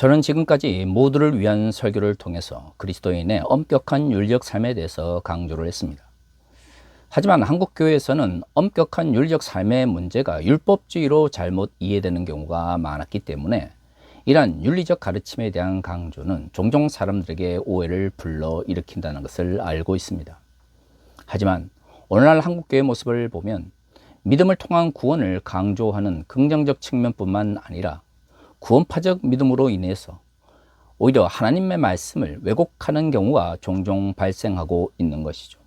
저는 지금까지 모두를 위한 설교를 통해서 그리스도인의 엄격한 윤리적 삶에 대해서 강조를 했습니다. 하지만 한국 교회에서는 엄격한 윤리적 삶의 문제가 율법주의로 잘못 이해되는 경우가 많았기 때문에 이러한 윤리적 가르침에 대한 강조는 종종 사람들에게 오해를 불러 일으킨다는 것을 알고 있습니다. 하지만 오늘날 한국 교회 모습을 보면 믿음을 통한 구원을 강조하는 긍정적 측면뿐만 아니라 구원파적 믿음으로 인해서 오히려 하나님의 말씀을 왜곡하는 경우가 종종 발생하고 있는 것이죠.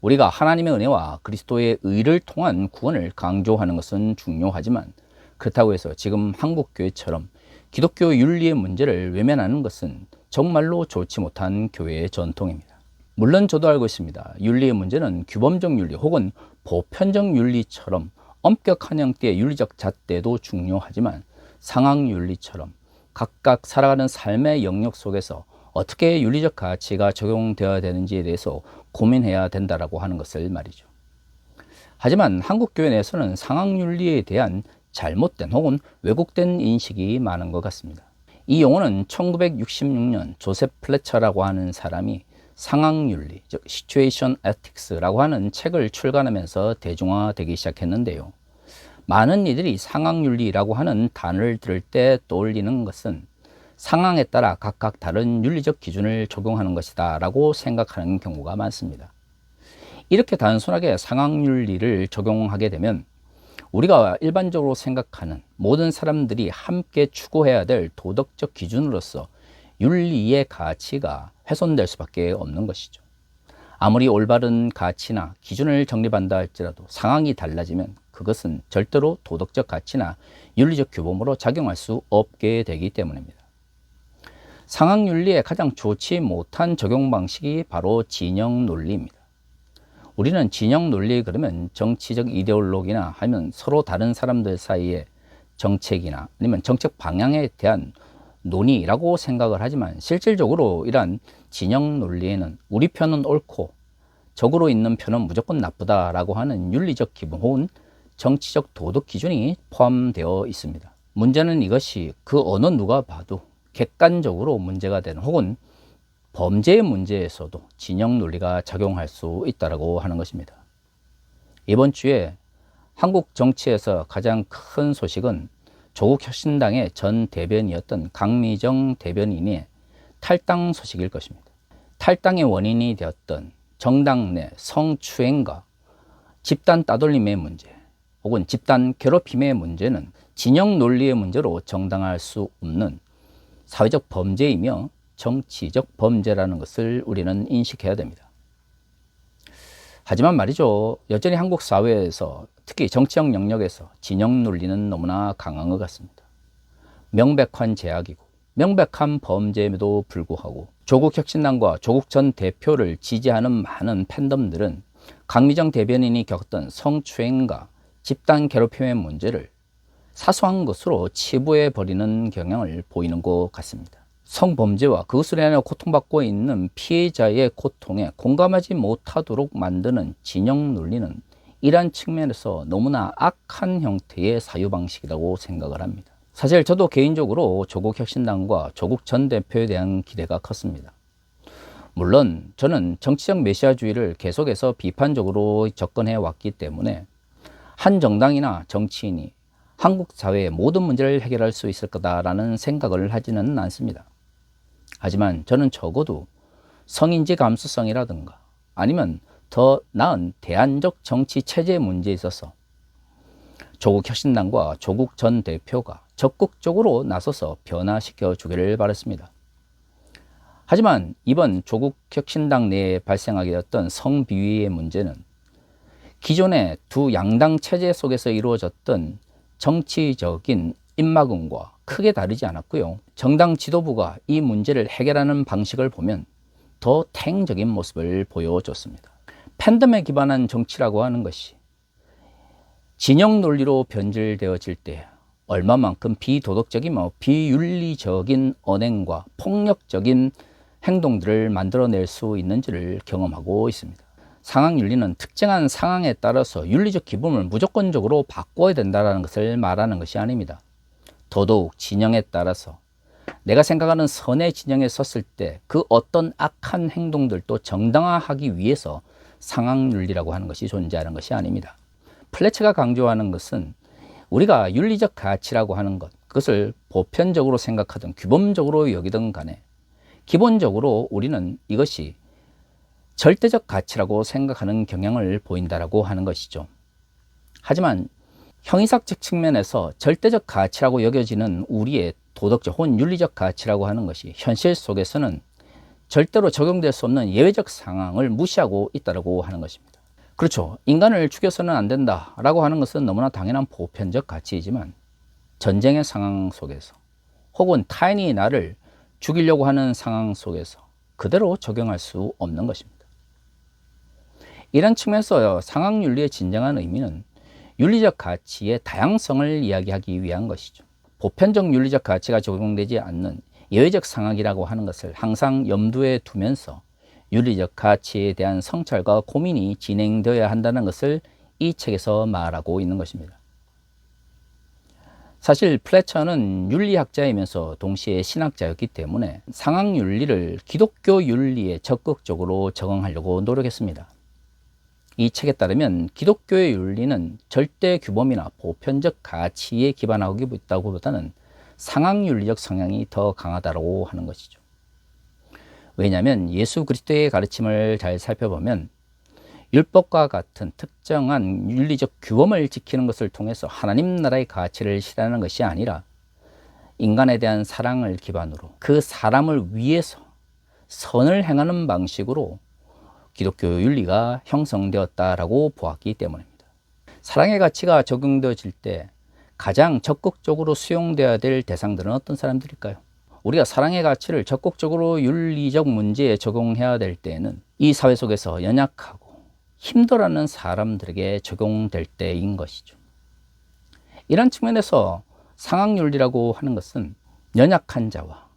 우리가 하나님의 은혜와 그리스도의 의를 통한 구원을 강조하는 것은 중요하지만 그렇다고 해서 지금 한국교회처럼 기독교 윤리의 문제를 외면하는 것은 정말로 좋지 못한 교회의 전통입니다. 물론 저도 알고 있습니다. 윤리의 문제는 규범적 윤리 혹은 보편적 윤리처럼 엄격한 형태의 윤리적 잣대도 중요하지만 상황 윤리처럼 각각 살아가는 삶의 영역 속에서 어떻게 윤리적 가치가 적용되어야 되는지에 대해서 고민해야 된다라고 하는 것을 말이죠. 하지만 한국 교회 내에서는 상황 윤리에 대한 잘못된 혹은 왜곡된 인식이 많은 것 같습니다. 이 용어는 1966년 조셉 플래처라고 하는 사람이 상황 윤리, 즉 시츄에이션 에틱스라고 하는 책을 출간하면서 대중화되기 시작했는데요. 많은 이들이 상황윤리라고 하는 단어를 들을 때 떠올리는 것은 상황에 따라 각각 다른 윤리적 기준을 적용하는 것이다 라고 생각하는 경우가 많습니다. 이렇게 단순하게 상황윤리를 적용하게 되면 우리가 일반적으로 생각하는 모든 사람들이 함께 추구해야 될 도덕적 기준으로서 윤리의 가치가 훼손될 수밖에 없는 것이죠. 아무리 올바른 가치나 기준을 정립한다 할지라도 상황이 달라지면 그것은 절대로 도덕적 가치나 윤리적 규범으로 작용할 수 없게 되기 때문입니다. 상황 윤리의 가장 좋지 못한 적용 방식이 바로 진영 논리입니다. 우리는 진영 논리 그러면 정치적 이데올로기나 하면 서로 다른 사람들 사이의 정책이나 아니면 정책 방향에 대한 논의라고 생각을 하지만 실질적으로 이러한 진영 논리에는 우리 편은 옳고 적으로 있는 편은 무조건 나쁘다라고 하는 윤리적 기본 혹은 정치적 도덕 기준이 포함되어 있습니다. 문제는 이것이 그 어느 누가 봐도 객관적으로 문제가 되는 혹은 범죄의 문제에서도 진영 논리가 작용할 수 있다고 하는 것입니다. 이번 주에 한국 정치에서 가장 큰 소식은 조국 혁신당의 전 대변이었던 강미정 대변인의 탈당 소식일 것입니다. 탈당의 원인이 되었던 정당 내 성추행과 집단 따돌림의 문제 혹은 집단 괴롭힘의 문제는 진영 논리의 문제로 정당할 수 없는 사회적 범죄이며 정치적 범죄라는 것을 우리는 인식해야 됩니다. 하지만 말이죠. 여전히 한국 사회에서 특히 정치적 영역에서 진영 논리는 너무나 강한 것 같습니다. 명백한 제약이고 명백한 범죄임에도 불구하고 조국 혁신당과 조국 전 대표를 지지하는 많은 팬덤들은 강미정 대변인이 겪었던 성추행과 집단 괴롭힘의 문제를 사소한 것으로 치부해 버리는 경향을 보이는 것 같습니다. 성범죄와 그것으로 인하여 고통받고 있는 피해자의 고통에 공감하지 못하도록 만드는 진영 논리는 이러한 측면에서 너무나 악한 형태의 사유 방식이라고 생각을 합니다. 사실 저도 개인적으로 조국 혁신당과 조국 전 대표에 대한 기대가 컸습니다. 물론 저는 정치적 메시아주의를 계속해서 비판적으로 접근해 왔기 때문에 한 정당이나 정치인이 한국 사회의 모든 문제를 해결할 수 있을 거다라는 생각을 하지는 않습니다. 하지만 저는 적어도 성인지 감수성이라든가 아니면 더 나은 대안적 정치 체제 문제에 있어서 조국 혁신당과 조국 전 대표가 적극적으로 나서서 변화시켜 주기를 바랐습니다. 하지만 이번 조국 혁신당 내에 발생하게 되었던 성비위의 문제는 기존의 두 양당 체제 속에서 이루어졌던 정치적인 입막음과 크게 다르지 않았고요. 정당 지도부가 이 문제를 해결하는 방식을 보면 더 태행적인 모습을 보여줬습니다. 팬덤에 기반한 정치라고 하는 것이 진영 논리로 변질되어질 때 얼마만큼 비도덕적이며 비윤리적인 언행과 폭력적인 행동들을 만들어낼 수 있는지를 경험하고 있습니다. 상황 윤리는 특정한 상황에 따라서 윤리적 기본을 무조건적으로 바꿔야 된다는 것을 말하는 것이 아닙니다. 더더욱 진영에 따라서 내가 생각하는 선의 진영에 섰을 때 그 어떤 악한 행동들도 정당화하기 위해서 상황 윤리라고 하는 것이 존재하는 것이 아닙니다. 플래츠가 강조하는 것은 우리가 윤리적 가치라고 하는 것, 그것을 보편적으로 생각하든 규범적으로 여기든 간에 기본적으로 우리는 이것이 절대적 가치라고 생각하는 경향을 보인다라고 하는 것이죠. 하지만 형이삭적 측면에서 절대적 가치라고 여겨지는 우리의 도덕적 혹은 윤리적 가치라고 하는 것이 현실 속에서는 절대로 적용될 수 없는 예외적 상황을 무시하고 있다고 하는 것입니다. 그렇죠. 인간을 죽여서는 안 된다라고 하는 것은 너무나 당연한 보편적 가치이지만 전쟁의 상황 속에서 혹은 타인이 나를 죽이려고 하는 상황 속에서 그대로 적용할 수 없는 것입니다. 이런 측면에서 상황윤리의 진정한 의미는 윤리적 가치의 다양성을 이야기하기 위한 것이죠. 보편적 윤리적 가치가 적용되지 않는 예외적 상황이라고 하는 것을 항상 염두에 두면서 윤리적 가치에 대한 성찰과 고민이 진행되어야 한다는 것을 이 책에서 말하고 있는 것입니다. 사실 플래처는 윤리학자이면서 동시에 신학자였기 때문에 상황 윤리를 기독교 윤리에 적극적으로 적응하려고 노력했습니다. 이 책에 따르면 기독교의 윤리는 절대 규범이나 보편적 가치에 기반하고 있다고보다는 상황 윤리적 성향이 더 강하다고 하는 것이죠. 왜냐하면 예수 그리스도의 가르침을 잘 살펴보면 율법과 같은 특정한 윤리적 규범을 지키는 것을 통해서 하나님 나라의 가치를 실현하는 것이 아니라 인간에 대한 사랑을 기반으로 그 사람을 위해서 선을 행하는 방식으로 기독교 윤리가 형성되었다라고 보았기 때문입니다. 사랑의 가치가 적용되어질 때 가장 적극적으로 수용되어야 될 대상들은 어떤 사람들일까요? 우리가 사랑의 가치를 적극적으로 윤리적 문제에 적용해야 될 때에는 이 사회 속에서 연약하고 힘들어하는 사람들에게 적용될 때인 것이죠. 이런 측면에서 상황윤리라고 하는 것은 연약한 자와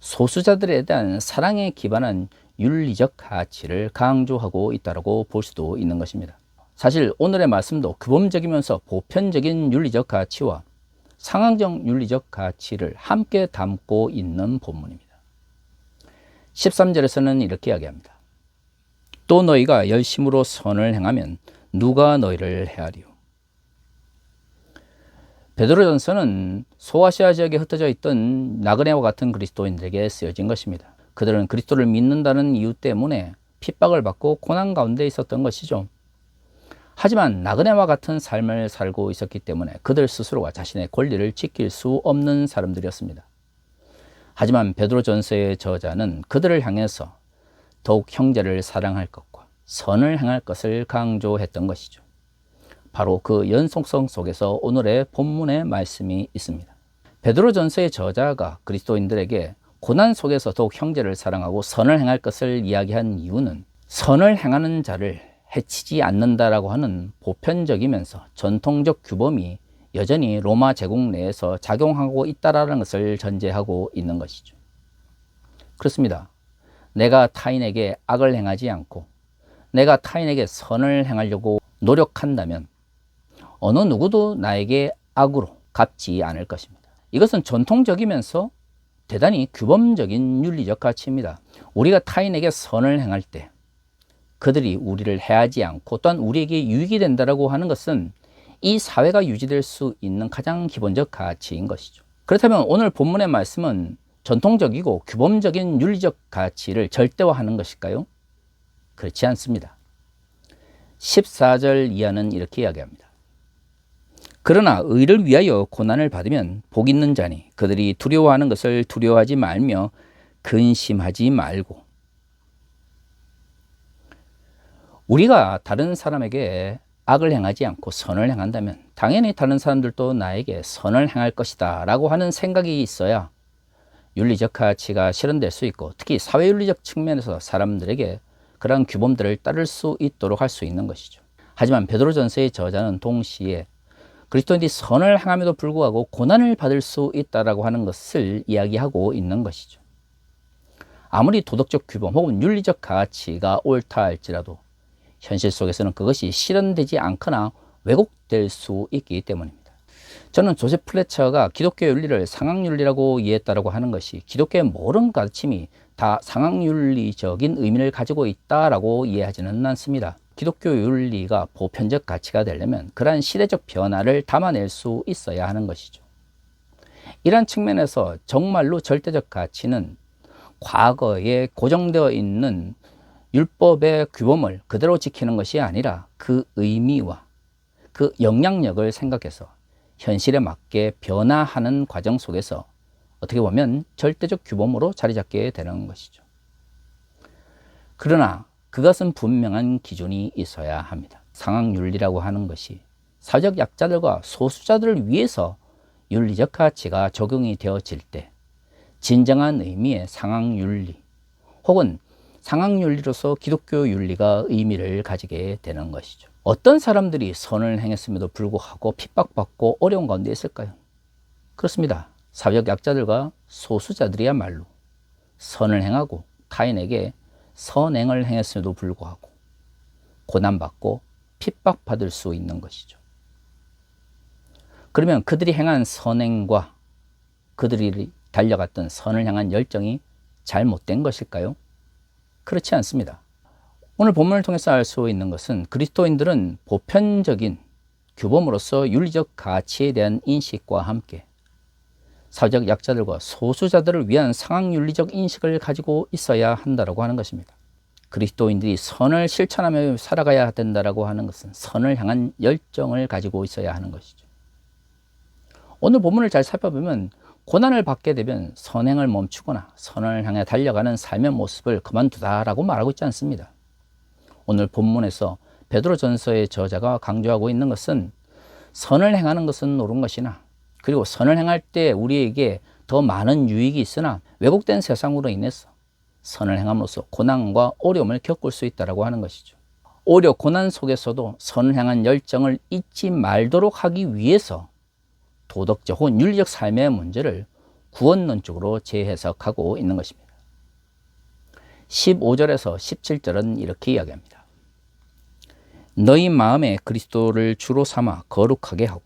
소수자들에 대한 사랑에 기반한 윤리적 가치를 강조하고 있다고 볼 수도 있는 것입니다. 사실 오늘의 말씀도 규범적이면서 보편적인 윤리적 가치와 상황적 윤리적 가치를 함께 담고 있는 본문입니다. 13절에서는 이렇게 이야기합니다. 또 너희가 열심으로 선을 행하면 누가 너희를 헤아리요? 베드로전서는 소아시아 지역에 흩어져 있던 나그네와 같은 그리스도인들에게 쓰여진 것입니다. 그들은 그리스도를 믿는다는 이유 때문에 핍박을 받고 고난 가운데 있었던 것이죠. 하지만 나그네와 같은 삶을 살고 있었기 때문에 그들 스스로가 자신의 권리를 지킬 수 없는 사람들이었습니다. 하지만 베드로 전서의 저자는 그들을 향해서 더욱 형제를 사랑할 것과 선을 행할 것을 강조했던 것이죠. 바로 그 연속성 속에서 오늘의 본문의 말씀이 있습니다. 베드로 전서의 저자가 그리스도인들에게 고난 속에서 더욱 형제를 사랑하고 선을 행할 것을 이야기한 이유는 선을 행하는 자를 해치지 않는다라고 하는 보편적이면서 전통적 규범이 여전히 로마 제국 내에서 작용하고 있다라는 것을 전제하고 있는 것이죠. 그렇습니다. 내가 타인에게 악을 행하지 않고 내가 타인에게 선을 행하려고 노력한다면 어느 누구도 나에게 악으로 갚지 않을 것입니다. 이것은 전통적이면서 대단히 규범적인 윤리적 가치입니다. 우리가 타인에게 선을 행할 때 그들이 우리를 해하지 않고 또한 우리에게 유익이 된다라고 하는 것은 이 사회가 유지될 수 있는 가장 기본적 가치인 것이죠. 그렇다면 오늘 본문의 말씀은 전통적이고 규범적인 윤리적 가치를 절대화하는 것일까요? 그렇지 않습니다. 14절 이하는 이렇게 이야기합니다. 그러나 의를 위하여 고난을 받으면 복 있는 자니 그들이 두려워하는 것을 두려워하지 말며 근심하지 말고 우리가 다른 사람에게 악을 행하지 않고 선을 행한다면 당연히 다른 사람들도 나에게 선을 행할 것이다 라고 하는 생각이 있어야 윤리적 가치가 실현될 수 있고 특히 사회윤리적 측면에서 사람들에게 그러한 규범들을 따를 수 있도록 할 수 있는 것이죠. 하지만 베드로전서의 저자는 동시에 그리스도인들이 선을 행함에도 불구하고 고난을 받을 수 있다라고 하는 것을 이야기하고 있는 것이죠. 아무리 도덕적 규범 혹은 윤리적 가치가 옳다 할지라도 현실 속에서는 그것이 실현되지 않거나 왜곡될 수 있기 때문입니다. 저는 조셉 플래처가 기독교 윤리를 상황윤리라고 이해했다라고 하는 것이 기독교의 모든 가르침이 다 상황윤리적인 의미를 가지고 있다라고 이해하지는 않습니다. 기독교 윤리가 보편적 가치가 되려면 그러한 시대적 변화를 담아낼 수 있어야 하는 것이죠. 이러한 측면에서 정말로 절대적 가치는 과거에 고정되어 있는 율법의 규범을 그대로 지키는 것이 아니라 그 의미와 그 영향력을 생각해서 현실에 맞게 변화하는 과정 속에서 어떻게 보면 절대적 규범으로 자리 잡게 되는 것이죠. 그러나 그것은 분명한 기준이 있어야 합니다. 상황윤리라고 하는 것이 사회적 약자들과 소수자들을 위해서 윤리적 가치가 적용이 되어질 때 진정한 의미의 상황윤리 혹은 상황윤리로서 기독교 윤리가 의미를 가지게 되는 것이죠. 어떤 사람들이 선을 행했음에도 불구하고 핍박받고 어려운 가운데 있을까요? 그렇습니다. 사회적 약자들과 소수자들이야말로 선을 행하고 타인에게 선행을 행했음에도 불구하고 고난받고 핍박받을 수 있는 것이죠. 그러면 그들이 행한 선행과 그들이 달려갔던 선을 향한 열정이 잘못된 것일까요? 그렇지 않습니다. 오늘 본문을 통해서 알 수 있는 것은 그리스도인들은 보편적인 규범으로서 윤리적 가치에 대한 인식과 함께 사회적 약자들과 소수자들을 위한 상황 윤리적 인식을 가지고 있어야 한다고 하는 것입니다. 그리스도인들이 선을 실천하며 살아가야 된다고 하는 것은 선을 향한 열정을 가지고 있어야 하는 것이죠. 오늘 본문을 잘 살펴보면 고난을 받게 되면 선행을 멈추거나 선을 향해 달려가는 삶의 모습을 그만두다라고 말하고 있지 않습니다. 오늘 본문에서 베드로 전서의 저자가 강조하고 있는 것은 선을 행하는 것은 옳은 것이나 그리고 선을 행할 때 우리에게 더 많은 유익이 있으나 왜곡된 세상으로 인해서 선을 행함으로써 고난과 어려움을 겪을 수 있다고 하는 것이죠. 오히려 고난 속에서도 선을 향한 열정을 잊지 말도록 하기 위해서 도덕적 혹은 윤리적 삶의 문제를 구원론적으로 재해석하고 있는 것입니다. 15절에서 17절은 이렇게 이야기합니다. 너희 마음에 그리스도를 주로 삼아 거룩하게 하고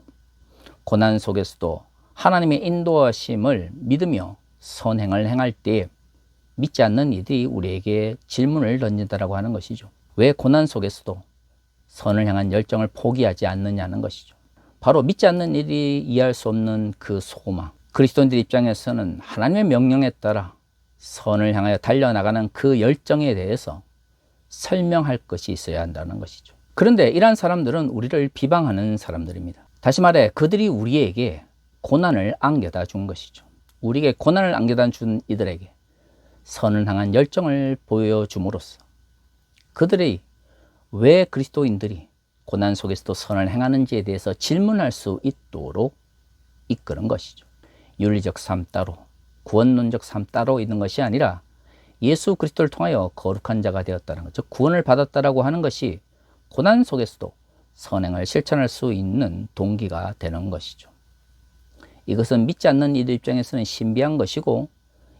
고난 속에서도 하나님의 인도하심을 믿으며 선행을 행할 때 믿지 않는 이들이 우리에게 질문을 던진다라고 하는 것이죠. 왜 고난 속에서도 선을 향한 열정을 포기하지 않느냐는 것이죠. 바로 믿지 않는 일이 이해할 수 없는 그 소망. 그리스도인들 입장에서는 하나님의 명령에 따라 선을 향하여 달려나가는 그 열정에 대해서 설명할 것이 있어야 한다는 것이죠. 그런데 이러한 사람들은 우리를 비방하는 사람들입니다. 다시 말해 그들이 우리에게 고난을 안겨다 준 것이죠. 우리에게 고난을 안겨다 준 이들에게 선을 향한 열정을 보여줌으로써 그들이 왜 그리스도인들이 고난 속에서도 선을 행하는지에 대해서 질문할 수 있도록 이끄는 것이죠. 윤리적 삶 따로, 구원론적 삶 따로 있는 것이 아니라 예수 그리스도를 통하여 거룩한 자가 되었다는 것, 즉 구원을 받았다라고 하는 것이 고난 속에서도 선행을 실천할 수 있는 동기가 되는 것이죠. 이것은 믿지 않는 이들 입장에서는 신비한 것이고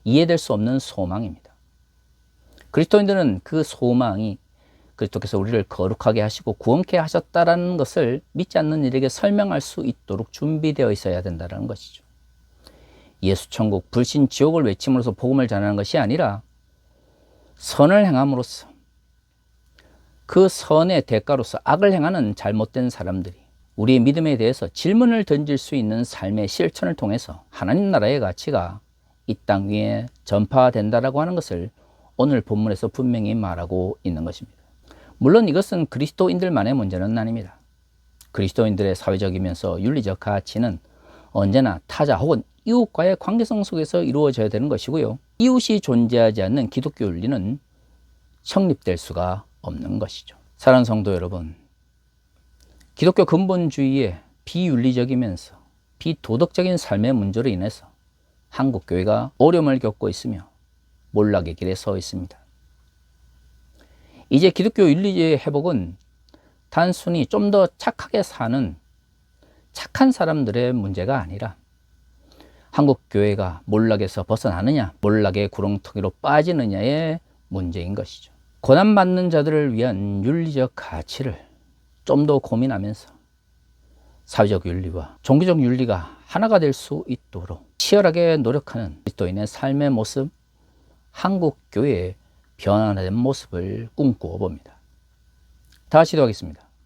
이해될 수 없는 소망입니다. 그리스도인들은 그 소망이 그리스도께서 우리를 거룩하게 하시고 구원케 하셨다라는 것을 믿지 않는 이에게 설명할 수 있도록 준비되어 있어야 된다는 것이죠. 예수 천국 불신 지옥을 외침으로써 복음을 전하는 것이 아니라 선을 행함으로써 그 선의 대가로서 악을 행하는 잘못된 사람들이 우리의 믿음에 대해서 질문을 던질 수 있는 삶의 실천을 통해서 하나님 나라의 가치가 이 땅 위에 전파된다라고 하는 것을 오늘 본문에서 분명히 말하고 있는 것입니다. 물론 이것은 그리스도인들만의 문제는 아닙니다. 그리스도인들의 사회적이면서 윤리적 가치는 언제나 타자 혹은 이웃과의 관계성 속에서 이루어져야 되는 것이고요. 이웃이 존재하지 않는 기독교 윤리는 성립될 수가 없는 것이죠. 사랑하는 성도 여러분, 기독교 근본주의의 비윤리적이면서 비도덕적인 삶의 문제로 인해서 한국 교회가 어려움을 겪고 있으며 몰락의 길에 서 있습니다. 이제 기독교 윤리의 회복은 단순히 좀 더 착하게 사는 착한 사람들의 문제가 아니라 한국 교회가 몰락에서 벗어나느냐, 몰락의 구렁텅이로 빠지느냐의 문제인 것이죠. 고난받는 자들을 위한 윤리적 가치를 좀 더 고민하면서 사회적 윤리와 종교적 윤리가 하나가 될 수 있도록 치열하게 노력하는 그리스도인의 삶의 모습, 한국 교회의 변화된 모습을 꿈꾸어 봅니다. 다시 기도하겠습니다.